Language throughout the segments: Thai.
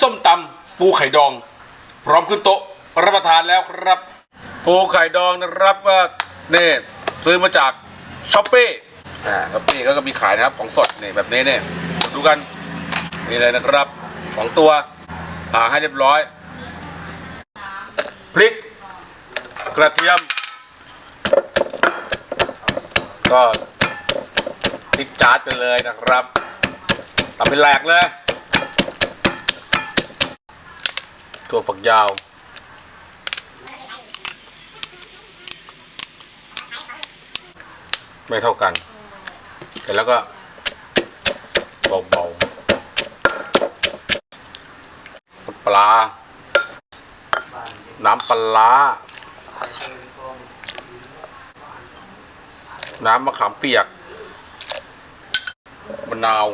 ส้มตำปูไข่ดอง พร้อมขึ้นโต๊ะรับประทานแล้วครับ ปูไข่ดองนะครับก็นี่ซื้อมาจากช้อปปี้อ่าช้อปปี้ก็มีขายนะครับของสดเนี่ยแบบนี้เนี่ยดูกันนี่เลยนะครับสองตัวผ่าให้เรียบร้อย พริก กระเทียม ก็พริกจาร์ดไปเลยนะครับทำเป็นแหลกเลย ตัวฝักยาว ไม่เท่ากัน เสร็จแล้วก็เบาๆปลา น้ำปลา น้ำมะขามเปียกมะนาว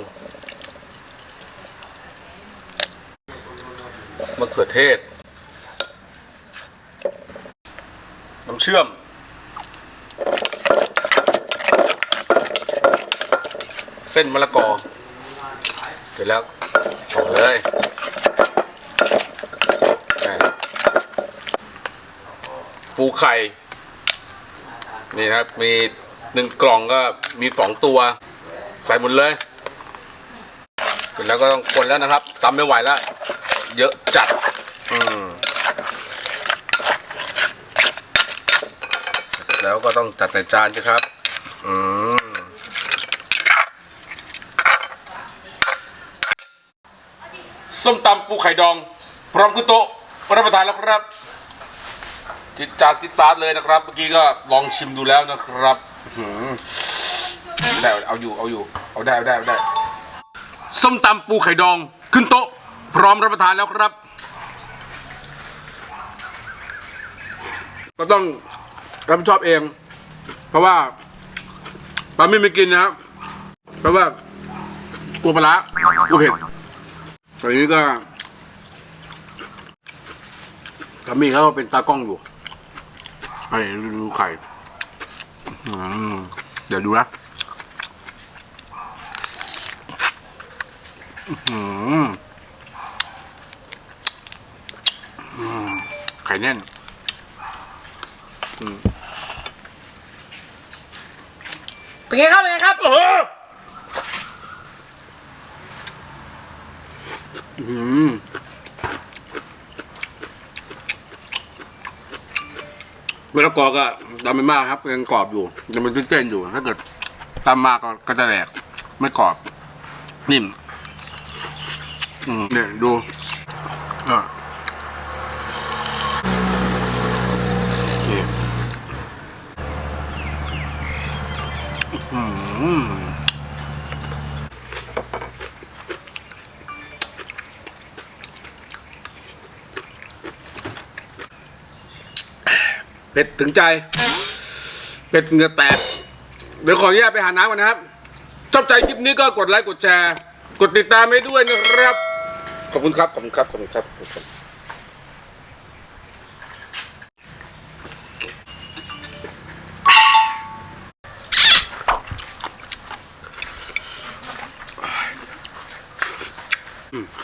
มะเขือเทศ น้ำเชื่อม เส้นมะละกอ เสร็จแล้วออเลยปูไข่ นี่นะครับ มีหนึ่งกล่องก็มีสองตัว ใส่หมดเลย เสร็จแล้วก็ต้องคนแล้วนะครับตำไม่ไหวแล้ว เยอะจัด อืม แล้วก็ต้องจัดใส่จานใช่ครับ อืม ส้มตำปูไข่ดอง พร้อมขึ้นโต๊ะรับประทานแล้วครับจิตจาดจิตซาดเลยนะครับ เมื่อกี้ก็ลองชิมดูแล้วนะครับอื้อหือได้เอาอยู่เอาอยู่ เอาได้เอาได้เอาได้ ส้มตำปูไข่ดอง ขึ้นโต๊ะ พร้อมรับประทานแล้วครับ ก็ต้องรับผิดชอบเอง เพราะว่าปลาไม่ไม่กินนะครับเพราะว่ากลัวปลากลัวเผ็ดตอนนี้ก็สามีเขาเป็นตากล้องอยู่ไอ้ดูดูไข่เดี๋ยวดูนะอื้อหืออืมไข่แน่นอืมเป็นไงครับเป็นไงครับเอออืมมะละกอก็ตำไม่มากครับยังกรอบอยู่ยังเป็นเต้นๆอยู่ ถ้าเกิดตำมากก็ก็จะแหลกไม่กรอบนิ่มอืมเนี่ยดูเออนี่อืม เผ็ดถึงใจเผ็ดเหงือแตก เดี๋ยวขออนุญาตไปหาน้ำก่อนนะครับ ชอบใจคลิปนี้ก็กดไลค์ กดแชร์ กดติดตามให้ด้วยนะครับ ขอบคุณครับ ขอบคุณครับ ขอบคุณครับ Hmm.